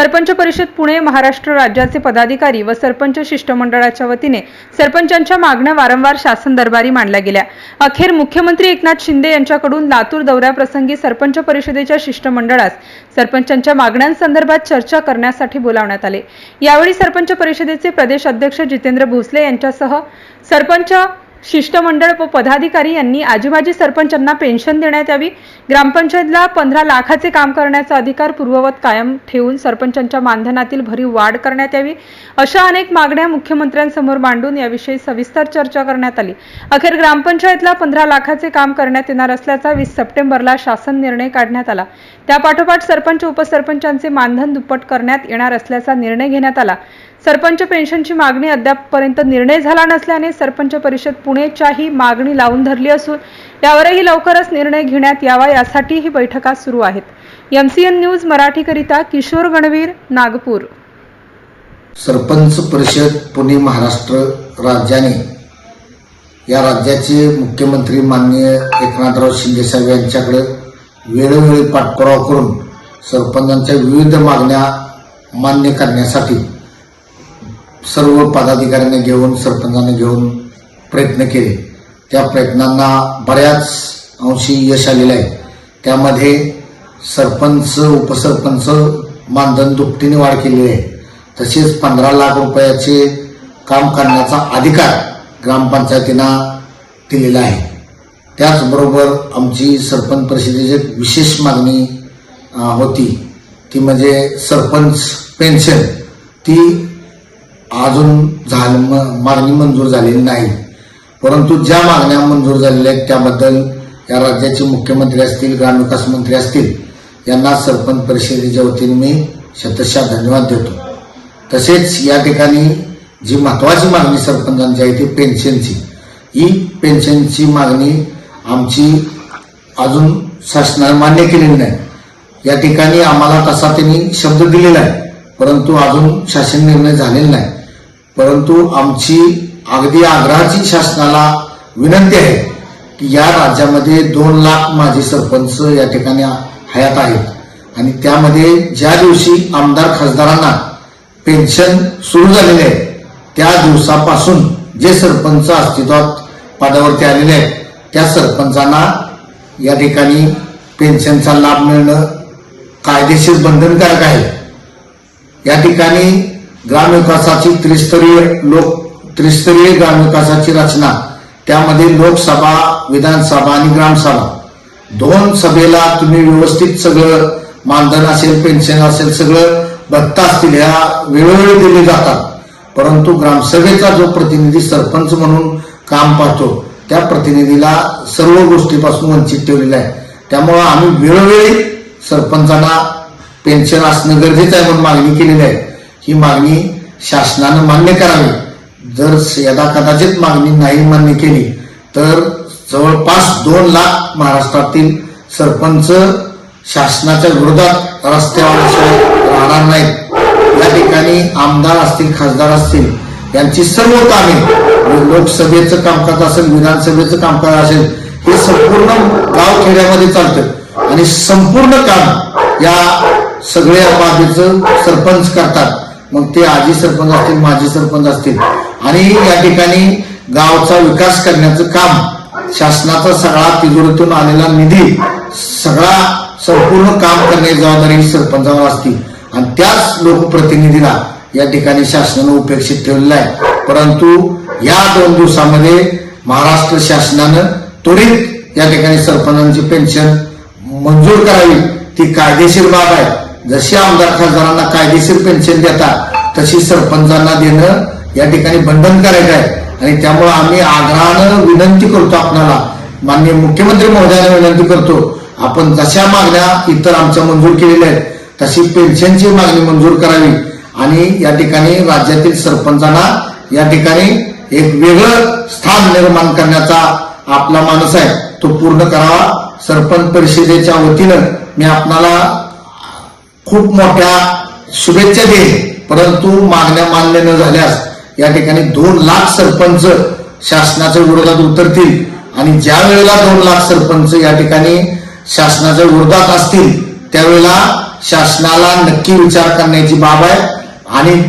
सरपंच परिषद पुणे महाराष्ट्र राज्याचे पदाधिकारी व सरपंच शिष्टमंडळाच्या वतीने सरपंचांच्या मागण्या वारंवार शासन दरबारी मांडल्या गेल्या. अखेर मुख्यमंत्री एकनाथ शिंदे यांच्याकडून लातूर दौऱ्याप्रसंगी सरपंच परिषदेच्या शिष्टमंडळास सरपंचांच्या मागण्यांसंदर्भात चर्चा करण्यासाठी बोलावण्यात आले. यावेळी सरपंच परिषदेचे प्रदेश अध्यक्ष जितेंद्र भोसले यांच्यासह सरपंच शिष्टमंडळ व पदाधिकारी यांनी आजीमाजी सरपंचांना पेन्शन देण्यात यावी. ग्रामपंचायतला पंधरा लाखाचे काम करण्याचा अधिकार पूर्ववत कायम ठेवून सरपंचांच्या मानधनातील भरीव वाढ करण्यात यावी. अशा अनेक मागण्या मुख्यमंत्र्यांसमोर मांडून याविषयी सविस्तर चर्चा करण्यात आली. अखेर ग्रामपंचायतला पंधरा लाखाचे काम करण्यात येणार असल्याचा वीस सप्टेंबरला शासन निर्णय काढण्यात आला. त्यापाठोपाठ सरपंच उपसरपंचांचे मानधन दुप्पट करण्यात येणार असल्याचा निर्णय घेण्यात आला. सरपंच पेन्शनची मागणी अद्यापपर्यंत निर्णय झाला नसल्याने सरपंच परिषद पुणेच्याही मागणी लावून धरली असून यावरही लवकरच निर्णय घेण्यात यावा यासाठी ही बैठका सुरू आहेत. एम सी एन न्यूज मराठीकरिता किशोर गणवीर नागपूर. सरपंच परिषद पुणे महाराष्ट्र राज्याने या राज्याचे मुख्यमंत्री माननीय एकनाथराव शिंदेसाहेब यांच्याकडे वेळोवेळी पाठपुरावा करून सरपंचांच्या विविध मागण्या मान्य करण्यासाठी सर्व पदाधिकाऱ्यांनी घेऊन सरपंचांनी घेऊन प्रयत्न केले. त्या प्रयत्नांना बऱ्याच अंशी यश आलेलं आहे. त्यामध्ये सरपंच उपसरपंच मानधन दुपटीने वाढ केली आहे. तसेच पंधरा लाख रुपयाचे काम करण्याचा अधिकार ग्रामपंचायतींना दिलेला आहे. त्याचबरोबर आमची सरपंच परिषदेची एक विशेष मागणी होती. ती म्हणजे सरपंच पेन्शन. ती अजून झाल म- मागणी मंजूर झालेली नाही. परंतु ज्या मागण्या मंजूर झालेल्या आहेत त्याबद्दल या राज्याचे मुख्यमंत्री असतील ग्रामविकास मंत्री असतील यांना सरपंच परिषदेच्या वतीने मी शतशा धन्यवाद देतो. तसेच या ठिकाणी जी महत्वाची मागणी सरपंचांची आहे ती पेन्शनची. ही पेन्शनची मागणी आमची अजून शासनाने मान्य केलेली नाही. या ठिकाणी आम्हाला तसा त्यांनी शब्द दिलेला आहे परंतु अजून शासन निर्णय झालेला नाही. परंतु आमची अगदी आग्रहाची शासनाला विनंती आहे की या राज्यामध्ये दोन लाख माजी सरपंच या ठिकाणी हयात आहेत. आणि त्यामध्ये ज्या दिवशी आमदार खासदारांना पेन्शन सुरू झालेले आहे त्या दिवसापासून जे सरपंच अस्तित्वात पदावरती आलेले आहेत त्या सरपंचांना या ठिकाणी पेन्शनचा लाभ मिळणं कायदेशीर बंधनकारक आहे. या ठिकाणी ग्रामविकासाची त्रिस्तरीय लोक त्रिस्तरीय ग्रामविकासाची रचना त्यामध्ये लोकसभा विधानसभा आणि ग्रामसभा. दोन सभेला तुम्ही व्यवस्थित सगळं मानधन असेल पेन्शन असेल सगळं भत्ता असतील ह्या वेळोवेळी दिले जातात. परंतु ग्रामसभेचा जो प्रतिनिधी सरपंच म्हणून काम पाहतो त्या प्रतिनिधीला सर्व गोष्टीपासून वंचित ठेवलेलं आहे. त्यामुळं आम्ही वेळोवेळी सरपंचांना पेन्शन असणं गरजेचं आहे म्हणून मागणी केलेली आहे. ही मागणी शासनानं मान्य करावी. जर यदा कदाचित मागणी नाही मान्य केली तर जवळपास दोन लाख महाराष्ट्रातील सरपंच शासनाच्या विरोधात रस्त्यावर राहणार नाहीत. या ठिकाणी आमदार असतील खासदार असतील यांची सर्व कामे लोकसभेचं कामकाज असेल विधानसभेचं कामकाज असेल हे संपूर्ण गाव खेड्यामध्ये चालतं. आणि संपूर्ण काम या सगळ्या बाबीचं सरपंच करतात. मग ते आजी सरपंच असतील माजी सरपंच असतील. आणि या ठिकाणी गावचा विकास करण्याचं काम शासनाचा सगळा तिजोरीतून आलेला निधी सगळा संपूर्ण काम करण्याची जबाबदारी सरपंचावर असती. आणि त्याच लोकप्रतिनिधीला या ठिकाणी शासनानं उपेक्षित ठेवलेलं आहे. परंतु या दोन दिवसामध्ये महाराष्ट्र शासनानं त्वरित या ठिकाणी सरपंचांची पेन्शन मंजूर करावी ती कायदेशीर बाब आहे. जशी आमदार खासदारांना कायदेशीर पेन्शन देतात तशी सरपंचांना देणं या ठिकाणी बंधन करायचं आहे. आणि त्यामुळे आम्ही आग्रहानं विनंती करतो आपणाला माननीय मुख्यमंत्री महोदयाला विनंती करतो आपण जशा मागण्या इतर आमच्या मंजूर केलेल्या आहेत तशी पेन्शनची मागणी मंजूर करावी. आणि या ठिकाणी राज्यातील सरपंचांना या ठिकाणी एक वेगळं स्थान निर्माण करण्याचा आपला मानस आहे. तो पूर्ण करावा. सरपंच परिषदेच्या वतीनं मी आपणाला खूप मोठ्या शुभेच्छा देईल परंतु मागण्या मान्य न झाल्यास या ठिकाणी दोन लाख सरपंच शासनाच्या विरोधात उतरतील. आणि ज्या वेळेला दोन लाख सरपंच या ठिकाणी शासनाच्या विरोधात असतील त्यावेळेला शासनाला नक्की विचार करण्याची बाब आहे. आणि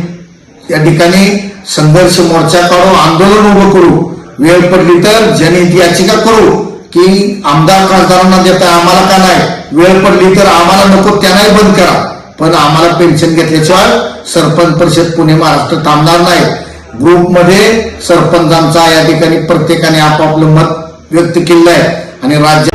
या ठिकाणी संघर्ष मोर्चा काढू आंदोलन उभं करू. वेळ पडली तर जनहित याचिका करू. की आमदार खासदारांना देता आम्हाला का नाही? वेळ पडली तर आम्हाला नको त्यांनाही बंद करा. पण आम्हाला पेन्शन घेतल्याशिवाय सरपंच परिषद पुणे महाराष्ट्र थांबणार नाही. ग्रुपमध्ये सरपंचांचा या ठिकाणी प्रत्येकाने आपापलं मत व्यक्त केलं आहे आणि राज्य